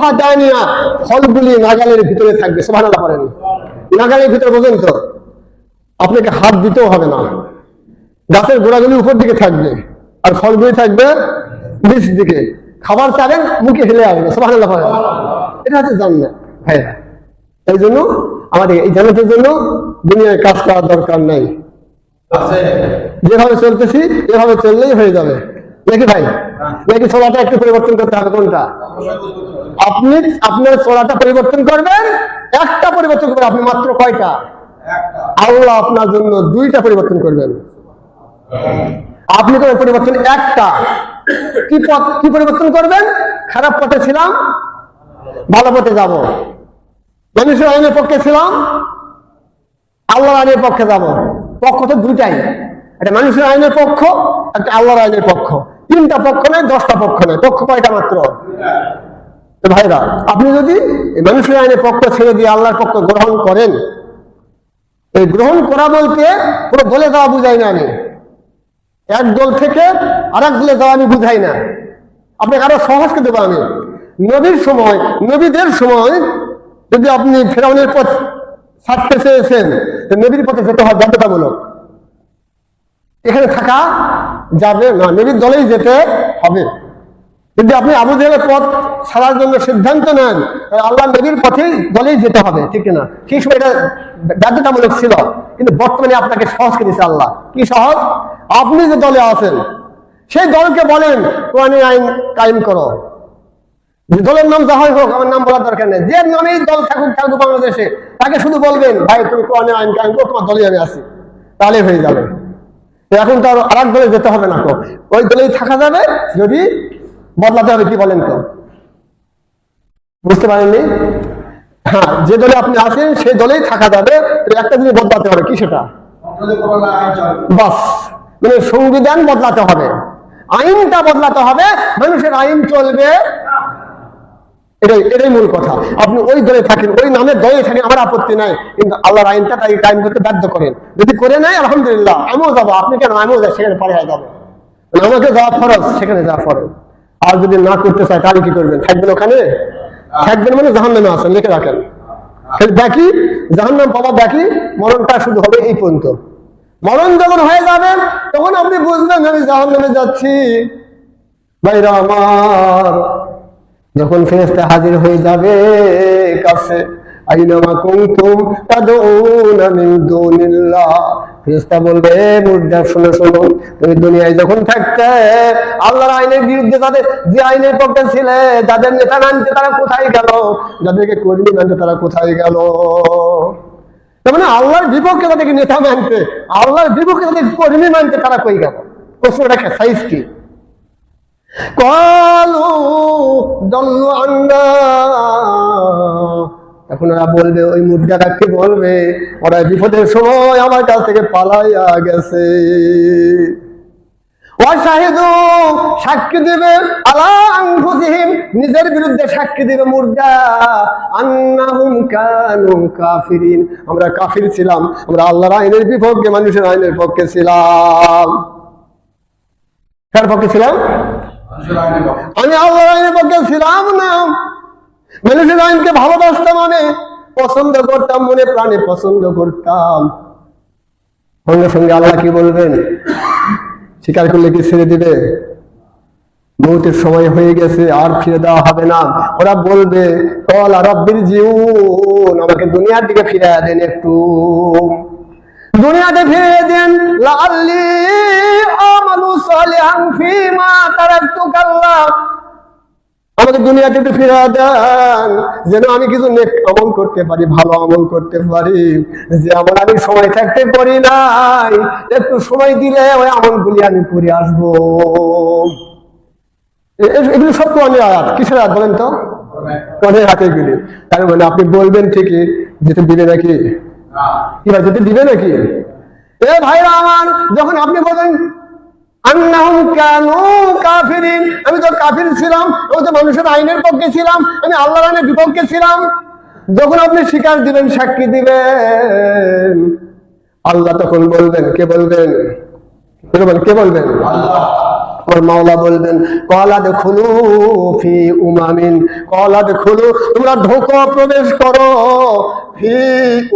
দানিয়া ফলগুলি নাগালের ভিতরে থাকবে সুবহানাল্লাহ করেন নাগালের ভিতরে বোঝেন তো আপনাকে হাত দিতেও হবে না। গাছের গোড়াগুলি উপর দিকে থাকবে আর ফলগুলি থাকবে নিচ দিকে। খাবার চাবেন মুখে হেলে আসবে সুবহানাল্লাহ করেন এটা হচ্ছে জান্নাত হ্যাঁ এই জন্য আমাদের এই জান্নাতের জন্য দুনিয়ায় কাজ করার দরকার নাই। যেভাবে চলতেছি এভাবে চললেই হয়ে যাবে। নাকি ভাই? নাকি চলাটা একটু পরিবর্তন করতে হবে কোনটা? আপনি আপনার চলাটা পরিবর্তন করবেন একটা পরিবর্তন করবেন আপনি মাত্র কয়টা? আল্লাহ আপনার জন্য দুইটা পরিবর্তন করবেন। আপনি করবেন পরিবর্তন একটা। কি পথ কি পরিবর্তন করবেন? খারাপ পথে ছিলাম ভালো পথে যাব। মানুষের আইনের পক্ষে ছিলাম আল্লাহর আইনের পক্ষে যাব। পক্ষ তো দুইটাই। একটা মানুষের আইনের পক্ষ একটা আল্লাহর আইনের পক্ষ। তিনটা পক্ষ নয় দশটা পক্ষ নয়। পক্ষ কয়টা মাত্র? ভাইরা, আপনি যদি মানুষের আইনের পক্ষ ছেড়ে দিয়ে আল্লাহর পক্ষ গ্রহণ করেন, এই গ্রহণ করা বলতে পুরো দলে যাওয়া বুঝাই না আমি। এক দল থেকে আর এক দলে যাওয়া আমি বুঝাই না। আপনাকে আরও সহজকে দেবো আমি। নবীর সময়, নবীদের সময় যদি আপনি ফেরাউনের পথ ছাড়তে চেয়েছেন নবীর পথে যেতে হয় বাধ্যতামূলক। এখানে থাকা যাবে না, নবীর দলেই যেতে হবে। যদি আপনি আবু জেহেলের পথ ছাড়ার জন্য সিদ্ধান্ত নেন আল্লাহ নবীর পথেই দলেই যেতে হবে, ঠিক না সেই সময় এটা বাধ্যতামূলক ছিল, কিন্তু বর্তমানে আপনাকে সহজ করে দিচ্ছে আল্লাহ। কি সহজ? আপনি যে দলে আছেন, সেই দলকে বলেন কোরআনী আইন কায়েম করো। দলের নাম যা হয় হোক, আমার নাম বলার দরকার নেই। যে নামেই দল থাকুক থাকুক বাংলাদেশে, তাকে শুধু বলবেন, ভাই, তুমি কোরআনে আইন কায়েম করো, তোমার দলে আমি আছি। তাহলে হয়ে যাবে। এখন তো আর আরেক দলে যেতে হবে না তো। ওই দলেই থাকা যাবে, যদি বদলাতে হবে, কি বলেন তো? বুঝতে পারেননি? হ্যাঁ যে দলে আপনি আছেন সেই দলেই থাকা যাবে একটা জিনিস বদলাতে হবে, কি সেটা? বাস মানে সংবিধান বদলাতে হবে, আইনটা বদলাতে হবে, মানুষের আইন চলবে। এটাই এটাই মূল কথা। আপনি ওই দলে থাকেন, ওই নামের দলে থাকেন, আমার আপত্তি নাই, কিন্তু আল্লাহর আইনটা তাই কায়েম করতে বাধ্য করেন। যদি করে নাই আলহামদুলিল্লাহ, আমিও যাব, আপনি কেন? আমিও যাই, সেখানে পরে যাব। মানে আমাকে যাওয়া ফরজ, সেখানে যাওয়া ফরজ। আর যদি না করতে চায়, তাহলে কি করবেন? থাকবেন ওখানে? থাকবেন মানে জাহান নামে আসেন লিখে রাখেন। দেখি জাহান নাম পাওয়া বাকি মরণটা শুধু হবে এই পর্যন্ত। মরণ যখন হয়ে যাবে, তখন আপনি বুঝবেন আমি জাহান নামে যাচ্ছি। বাইরা আমার, যখন ফেরেস্তা হাজির হয়ে যাবে কাছে আইনামা কুনতুম মিন দুনিল্লাহ। বলবে মুর্দা, শুনে তুমি দুনিয়ায় যখন থাকতে, আল্লাহর আইনের বিরুদ্ধে তাদের যে আইনের পক্ষে যাদের নেতা মানতে তারা কোথায় গেল? যাদেরকে কর্মী তারা কোথায় গেল? তার মানে আল্লাহর বিপক্ষে তাদেরকে নেতা মানতে, আল্লাহর বিপক্ষে তাদের কর্মী মানতে তারা কই গেল? প্রশ্নটা সাইজ কি? কলু আন্না এখন ওরা বলবে, ওই মুদ্রাটাকে বলবে? ওরা বিপদের সময় আমার কাছ থেকে পালাইয়া গেছে। সাক্ষী দিবে, আলা আনফুসিহিম, নিজের বিরুদ্ধে সাক্ষী দিবে মুর্দা। আন্নাহুম কানু কাফিরিন। আমরা কাফির ছিলাম, আমরা আল্লাহর আইনের বিপক্ষে, মানুষের আইনের পক্ষে ছিলাম। কার পক্ষে ছিলাম? আমি আল্লাহর আইনের পক্ষে ছিলাম না। মানুষের ভালোবাসতাম আমি, পছন্দ করতাম, মনে প্রাণে পছন্দ করতাম। সঙ্গে সঙ্গে আল্লাহ কি বলবেন? স্বীকার করলে কি ছেড়ে দিবে? মৌতের সময় হয়ে গেছে, আর ফিরে দেওয়া হবে না। ওরা বলবে, কল রব্বির জীবন আমাকে দুনিয়ার দিকে ফিরে দেন একটু। দুনিয়াতে ফিরে দেন লাল্লি আমালু সালিহান ফিমা তারাকতু কাল্লা আমাকে দুনিয়াতে একটু ফিরে দেন যেন আমি কিছু নেক আমল করতে পারি, ভালো আমল করতে পারি। যে আমল আমি সময় থাকতে পারি নাই, একটু সময় দিলে ওই আমলগুলি আমি করে আসব। এগুলো সব কোরআনের আয়াত। কিসের আয়াত বলেন তো? কোরআনের হাতে গুলি তার মানে আপনি বলবেন ঠিকই, যেতে দিবে নাকি? কি ভাই যেতে দিবে নাকি? এ ভাইরা আমার, যখন আপনি বলেন আমি কাফির ছিলাম তো মানুষের আইনের পক্ষে ছিলাম, আমি আল্লাহর আইনের বিপক্ষে ছিলাম। যখন আপনি স্বীকার দিবেন, সাক্ষী দিবেন। আল্লাহ তখন বলবেন, কে বলবেন? কে বলবেন? আমার মাওলা বলবেন কলাদ খুলু ফি উমামিন কলাদ খুলু তোমরা ঢোকো, প্রবেশ করো, ফি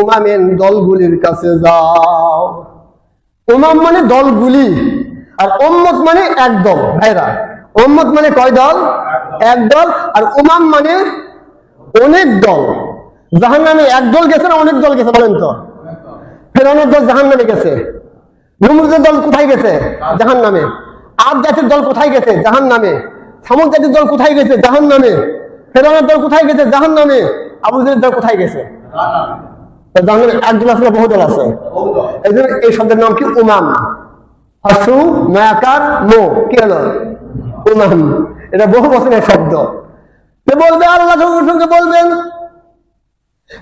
উমামিন, দলগুলির কাছে যাও। উমাম মানে দলগুলি, আর উম্মত মানে এক দল ভাইরা। উম্মত মানে কয় দল? এক দল। আর উমাম মানে অনেক দল। জাহান নামে এক দল গেছে না অনেক দল গেছে বলেন তো? ফেরানোর দল জাহান নামে গেছে। নমরুদের দল কোথায় গেছে? জাহান নামে আদ জাতির দল কোথায় গেছে? জাহান নামে সামুদ জাতির দল কোথায় গেছে? জাহান নামে ফেরানোর দল কোথায় গেছে? জাহান নামে আবুজের দল কোথায় গেছে? জাহান নামে এক বহু দল আছে? এই জন্য এই শব্দের নাম কি? উমাম। হাসু, মায়াকার, মো। কি হলো? উমাম এটা বহু বছরের শব্দ। বলবে? আল্লাহ সঙ্গে সঙ্গে বলবেন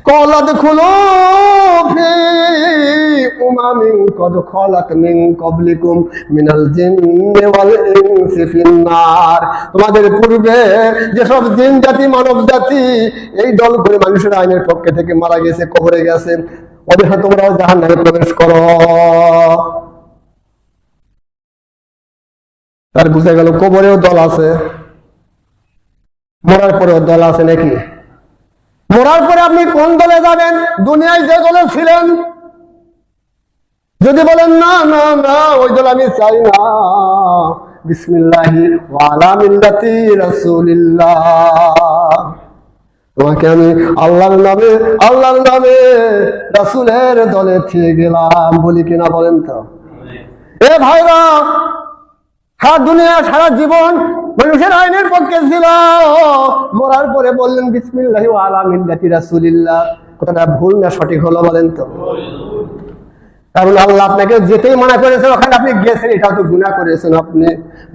কলা দেখুলো ফি উমামিন কদ খলাক মিন কবলিকুম মিনাল জিন্নি ওয়াল ইনসি ফিনার তোমাদের পূর্বে যেসব জিন জাতি মানব জাতি এই দল করে মানুষের আইনের পক্ষে থেকে মারা গেছে, কবরে গেছে, ওদের সাথে তোমরাও জাহান্নামে প্রবেশ করো। তার বুঝে গেল কবরেও দল আছে। মরার পরেও দল আছে নাকি? মরার পরে আপনি কোন দলে যাবেন? দুনিয়ায় যে দলে ছিলেন। যদি বলেন না না না ওই দল আমি চাই না। বিসমিল্লাহি ওয়ালা মিল্লাতি রাসূলিল্লাহ। তোমাকে আমি আল্লাহর নামে আল্লাহর নামে রাসূলের দলে থেকে গেলাম। বলি কিনা বলেন তো? এ ভাইরা সারা দুনিয়া, সারা জীবন মানুষের আইনের পক্ষে ছিল। মরার পরে বললেন, বিসমিল্লাহি ওয়া আলা রাসূলিল্লাহ। কথাটা ভুল না সঠিক হলো বলেন তো? কারণ আল্লাহ আপনাকে যেতেই মানা করেছে, ওখানে আপনি গেছেন এটাও তো গুনাহ করেছেন আপনি।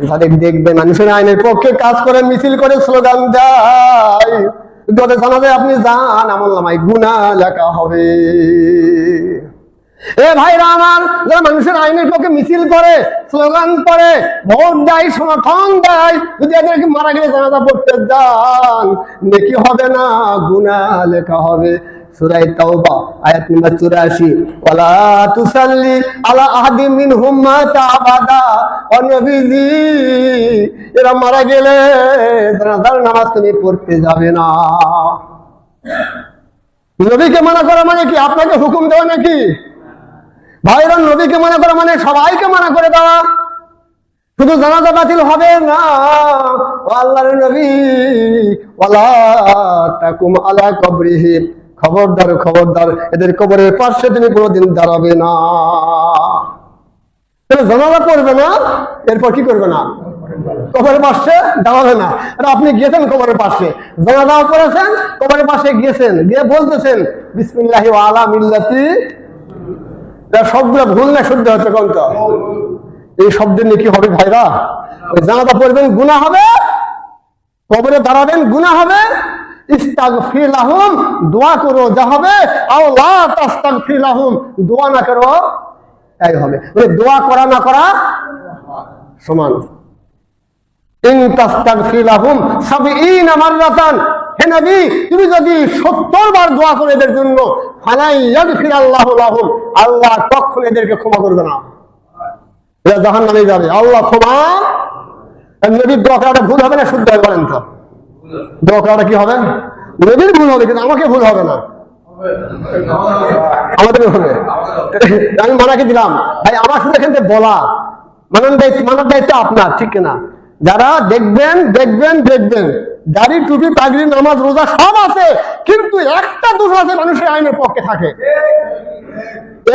যাদের দেখবে, মানুষের আইনের পক্ষে কাজ করে, মিছিল করে, স্লোগান দেয়। যদি জানা যায় আপনি যান, আমল নামাই গুনাহ লেখা হবে। এ ভাইরা আমার, যারা মানুষের আইনের পক্ষে মিছিল করে, স্লোগান করে, ভোট দেয়, সমর্থন দেয়, যদি এদেরকে মারা গেলে জানাজা পড়তে যান, নেকি হবে না গুনা লেখা হবে। সুরাই তাওবা, আয়াত নাম্বার 84 ওয়ালা তুসাল্লি আলা আহাদি মিনহুম মাতা আবাদা। ও নবীজি, এরা মারা গেলে জানাজার নামাজ তুমি পড়তে যাবে না। নবীকে মানা করা মানে কি? আপনাকে হুকুম দেওয়া নাকি? ভাইরা নবীকে মনে করা মানে সবাইকে মনে করে দেওয়া শুধু জানাজা বাতিল হবে না। আল্লাহর নবী, ওয়ালা তাকুম আলা কবরিহি। খবরদার খবরদার, এদের কবরের পাশে তুমি কোনোদিন দাঁড়াবে না। তাহলে জানাজা পড়বে না, এরপর কি করবে না? কবরের পাশে দাঁড়াবে না। আর আপনি গিয়েছেন কবরের পাশে। জানাজা করেছেন কবরের পাশে গিয়েছেন, গিয়ে বলতেছেন, বিসমিল্লাহি আলা মিল্লাতি এটা সবগুলো ভুল না শুদ্ধ হচ্ছে কোনটা এই শব্দের নিয়ে কি হবে ভাইরা? ওই জানাজা পড়বেন, গুনাহ হবে। কবরে দাঁড়াবেন, গুনাহ হবে। লাহুম দোয়া করো যা হবে। আও দোয়া না করো তাই হবে। দোয়া করা না করা সমান। ইন হে নবী, তুমি যদি 70 বার দোয়া করে এদের জন্য আল্লাহু আল্লাহ কখনো এদেরকে ক্ষমা করবে না। এরা জাহান্নামে যাবে। আল্লাহ ক্ষমা। আর নবীর দোয়া করাটা ভুল হবে না শুদ্ধ বলেন তো? দোয়া করাটা কি হবে? নবীর ভুল হবে, কিন্তু আমাকে ভুল হবে না। আমাদের হবে। আমি মানাকে দিলাম। ভাই, আমার শুধু এখান থেকে বলা। মানার দায়িত্ব মানার দায়িত্ব আপনার, ঠিক না যারা দেখবেন দেখবেন দেখবেন দাড়ি টুপি, পাগড়ি, নামাজ, রোজা সব আছে, কিন্তু একটা দোষ আছে মানুষের আইনের পক্ষে থাকে।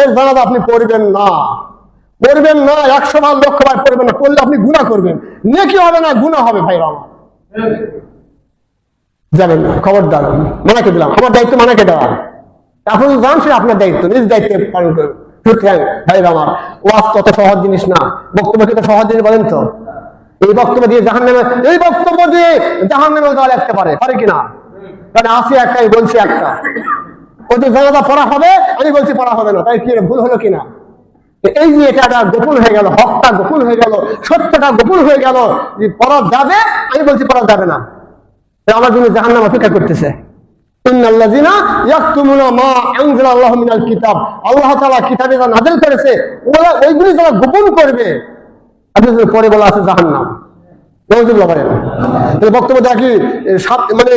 এর জানাজা আপনি পড়বেন না। পড়বেন না, একশো বার, লক্ষ বার পড়বেন না, পড়লে আপনি গুণা করবেন। নেকি হবে না গুণা হবে ভাই আমার। যাবেন না, খবরদার। মানাকে দিলাম, আমার দায়িত্ব মানাকে দেওয়া। এখন যান সে আপনার দায়িত্ব, নিজ দায়িত্বে পালন করবেন সুতরাং ভাই আমার, ওয়াজ তত সহজ জিনিস না। বক্তব্য কিন্তু সহজ জিনিস বলেন তো? এই বক্তব্য দিয়ে জাহান নামে এই বক্তব্য দিয়ে জাহান নামে দেওয়া লাগতে পারে পারে কিনা? কারণ আসি একটাই, বলছি একটা। ওদের জানাজা পড়া হবে, আমি বলছি পড়া হবে না, তাই কি ভুল হলো কিনা? এই যে এটা গোপন হয়ে গেল, হকটা গোপন হয়ে গেল, সত্যটা গোপন হয়ে গেল, যে পড়া যাবে, আমি বলছি পড়া যাবে না। আমার জন্য জাহান নাম অপেক্ষা করতেছে। আল্লাহ কিতাবে যা নাযিল করেছে, ওরা ওইগুলি যারা গোপন করবে পরে বলা আছে তাহলে বক্তব্য দেখি মানে